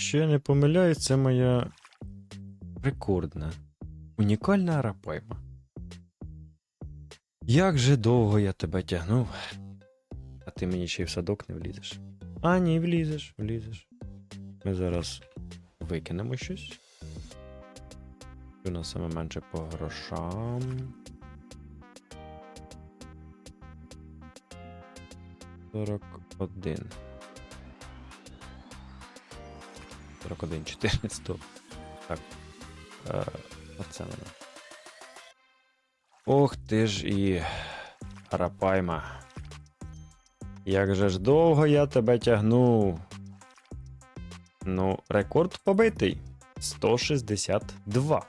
Якщо я не помиляюсь, це моя рекордна, унікальна арапайма. Як же довго я тебе тягнув, а ти мені ще й в садок не влізеш. А, ні, влізеш, влізеш. Ми зараз викинемо щось. У нас саме менше по грошам. Сорок один. Сорок один, чотири, стоп. Так. Е, оце мене. Ох ти ж і Арапайма. Як же ж довго я тебе тягнув. Ну, рекорд побитий. 162.